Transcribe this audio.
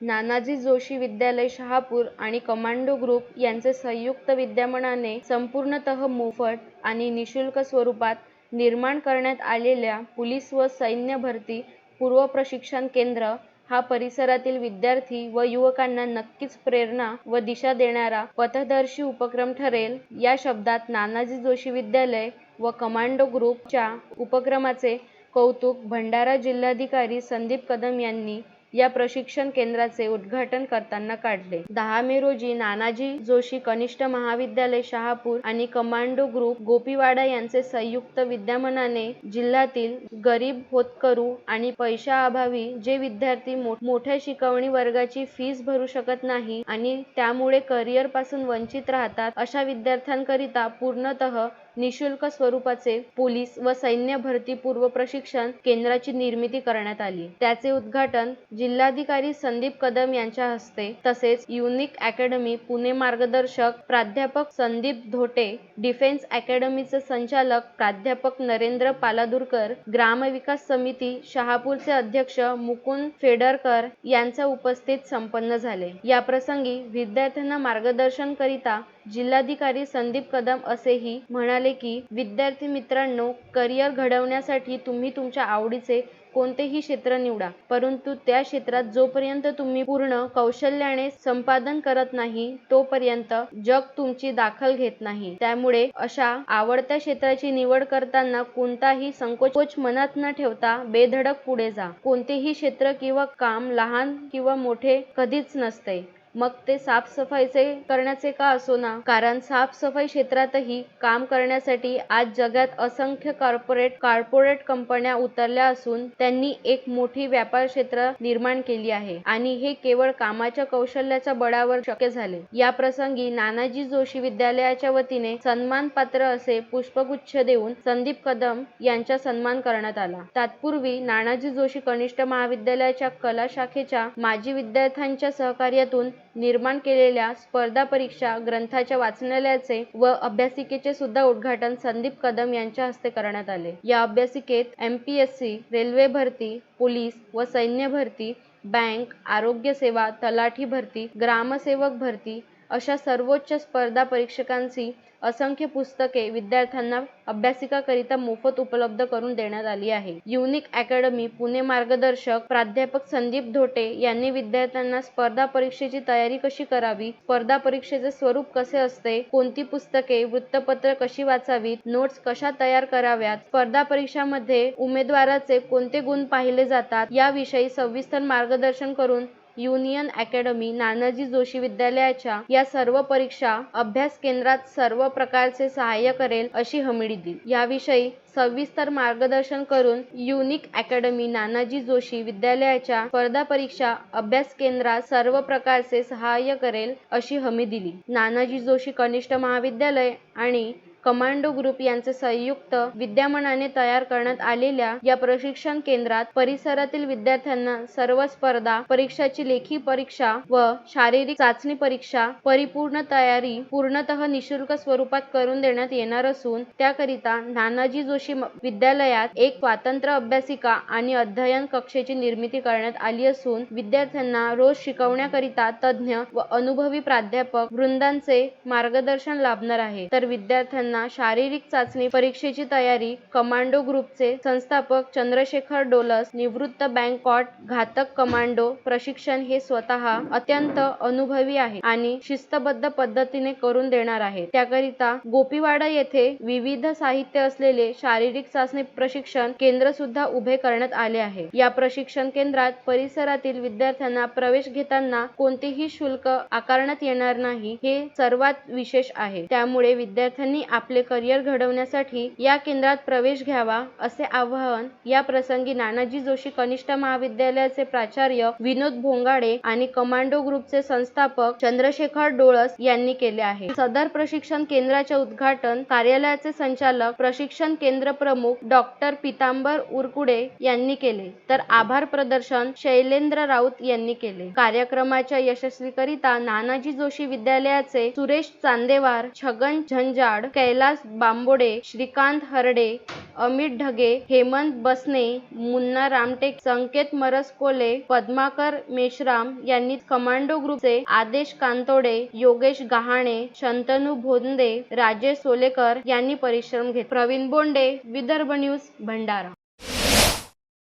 नानाजी जोशी विद्यालय शहापूर आणि commando group यांचे संयुक्त विद्यमानाने संपूर्णतः मोफत आणि निःशुल्क स्वरूपात निर्माण करण्यात आलेल्या पोलीस व सैन्य भरती पूर्व प्रशिक्षण केंद्र हा परिसरातील विद्यार्थी व युवकांना नक्कीच प्रेरणा व दिशा देणारा पथदर्शी उपक्रम ठरेल. या शब्दात नानाजी जोशी विद्यालय व कमांडो ग्रुपच्या उपक्रमाचे कौतुक भंडारा जिल्हाधिकारी संदीप कदम यांनी या प्रशिक्षण केंद्राचे उद्घाटन करताना काढले. दहा मे रोजी नानाजी जोशी कनिष्ठ महाविद्यालय शहापूर आणि कमांडो ग्रुप गोपीवाडा यांचे संयुक्त विद्यमानाने जिल्ह्यातील गरीब होतकरू आणि पैशाअभावी जे विद्यार्थी मोठ्या शिकवणी वर्गाची फीस भरू शकत नाही आणि त्यामुळे करिअरपासून वंचित राहतात अशा विद्यार्थ्यांकरिता पूर्णतः निःशुल्क स्वरूपाचे पोलीस व सैन्य भरती पूर्व प्रशिक्षण केंद्राची निर्मिती करण्यात आली. त्याचे उद्घाटन जिल्हाधिकारी संदीप कदम यांच्या हस्ते तसेच युनिक अकॅडमी पुणे मार्गदर्शक प्राध्यापक संदीप धोटे, डिफेन्स अकॅडमीचे संचालक प्राध्यापक नरेंद्र पालादूरकर, ग्रामविकास समिती शहापूरचे अध्यक्ष मुकुंद फेडरकर यांच्या उपस्थित संपन्न झाले. याप्रसंगी विद्यार्थ्यांना मार्गदर्शन करिता जिल्हाधिकारी संदीप कदम असेही म्हणाले की, विद्यार्थी मित्रांनो करिअर घडवण्यासाठी तुम्ही तुमच्या आवडीचे कोणतेही क्षेत्र निवडा, परंतु त्या क्षेत्रात जोपर्यंत तुम्ही पूर्ण कौशल्याने संपादन करत नाही तोपर्यंत जग तुमची दाखल घेत नाही. त्यामुळे अशा आवडत्या क्षेत्राची निवड करताना कोणताही संकोच मनात न ठेवता बेधडक पुढे जा. कोणतेही क्षेत्र किंवा काम लहान किंवा मोठे कधीच नसते, मग ते साफसफाईचे करण्याचे का असो ना कारण साफसफाई क्षेत्रातही काम करण्यासाठी आज जगात असंख्य कॉर्पोरेट कॉर्पोरेट कंपन्या उतरल्या असून त्यांनी एक मोठी व्यापार क्षेत्र निर्माण केली आहे आणि हे केवळ कामाच्या कौशल्याच्या बळावर शक्य झाले. याप्रसंगी नानाजी जोशी विद्यालयाच्या वतीने सन्मानपात्र असे पुष्पगुच्छ देऊन संदीप कदम यांचा सन्मान करण्यात आला. तत्पूर्वी नानाजी जोशी कनिष्ठ महाविद्यालयाच्या कला शाखेच्या माजी विद्यार्थ्यांच्या सहकार्यातून निर्माण केलेल्या स्पर्धा परीक्षा ग्रंथाच्या वाचनालयाचे व अभ्यासिकेचे सुद्धा उद्घाटन संदीप कदम यांच्या हस्ते करण्यात आले. या अभ्यासिकेत M P S C railway भरती, पोलीस व सैन्य भरती, बँक, आरोग्य सेवा, तलाठी भरती, ग्रामसेवक भरती अशा सर्वोच्च स्पर्धा परीक्षकांची असंख्य पुस्तके विद्यार्थ्यांना अभ्यासिकाकरिता मोफत उपलब्ध करून देण्यात आली आहे. युनिक अकॅडमी पुणे मार्गदर्शक प्राध्यापक संदीप धोटे यांनी विद्यार्थ्यांना स्पर्धा परीक्षेची तयारी कशी करावी, स्पर्धा परीक्षेचे स्वरूप कसे असते, कोणती पुस्तके, वृत्तपत्र कशी वाचावीत, नोट्स कशा तयार कराव्यात, स्पर्धा परीक्षामध्ये उमेदवाराचे कोणते गुण पाहिले जातात याविषयी सविस्तर मार्गदर्शन करून युनियन अकॅडमी, नानाजी जोशी विद्यालयाच्या या सर्व परीक्षा अभ्यास केंद्रात सर्व प्रकारचे सहाय्य करेल अशी हमी दिली. याविषयी सविस्तर मार्गदर्शन करून युनिक अकॅडमी, नानाजी जोशी विद्यालयाच्या स्पर्धा परीक्षा अभ्यास केंद्रात सर्व प्रकारचे सहाय्य करेल अशी हमी दिली. नानाजी जोशी कनिष्ठ महाविद्यालय आणि कमांडो ग्रुप यांचे संयुक्त विद्यमानाने तयार करण्यात आलेल्या या प्रशिक्षण केंद्रात परिसरातील विद्यार्थ्यांना सर्व स्पर्धा परीक्षाची लेखी परीक्षा व शारीरिक चाचणी परीक्षा परिपूर्ण तयारी पूर्णतः निशुल्क स्वरूपात करून देण्यात येणार असून त्याकरिता नानाजी जोशी विद्यालयात एक स्वातंत्र्य अभ्यासिका आणि अध्ययन कक्षेची निर्मिती करण्यात आली असून विद्यार्थ्यांना रोज शिकवण्याकरिता तज्ञ व अनुभवी प्राध्यापक वृंदाचे मार्गदर्शन लाभणार आहे. तर विद्यार्थ्यांना शारीरिक चाचणी परीक्षेची तयारी कमांडो ग्रुपचे संस्थापक चंद्रशेखर डोलस, निवृत्त बँकॉट घातक कमांडो प्रशिक्षण हे स्वतः अत्यंत अनुभवी आहे आणि शिस्तबद्ध पद्धतीने करून देणार आहे त्याकरिता गोपीवाडा येथे विविध साहित्य असलेले शारीरिक चाचणी प्रशिक्षण केंद्र सुद्धा उभे करण्यात आले आहे. या प्रशिक्षण केंद्रात परिसरातील विद्यार्थ्यांना प्रवेश घेताना कोणतेही शुल्क आकारण्यात येणार नाही हे सर्वात विशेष आहे. त्यामुळे विद्यार्थ्यांनी आपले करिअर घडवण्यासाठी या केंद्रात प्रवेश घ्यावा असे आवाहन या प्रसंगी नानाजी जोशी कनिष्ठ महाविद्यालयाचे प्राचार्य विनोद भोंगाडे आणि कमांडो ग्रुपचे संस्थापक चंद्रशेखर डोळस यांनी केले आहे. सदर प्रशिक्षण केंद्राचे उद्घाटन कार्यालयाचे संचालक, प्रशिक्षण केंद्र प्रमुख डॉक्टर पितांबर उरकुडे यांनी केले तर आभार प्रदर्शन शैलेंद्र राऊत यांनी केले. कार्यक्रमाच्या यशस्वीकरिता नानाजी जोशी विद्यालयाचे सुरेश चांदेवार, छगन झंजाड, कै कैलास बांबोडे श्रीकांत हरडे अमित ढगे हेमंत बसने मुन्ना रामटेक संकेत मरसकोले पद्माकर मेश्राम यांनी कमांडो ग्रुपचे आदेश कांतोडे योगेश गहाणे शंतनू भोंदे राजेश सोलेकर यांनी परिश्रम घेतले. प्रवीण बोंडे विदर्भ न्यूज भंडारा.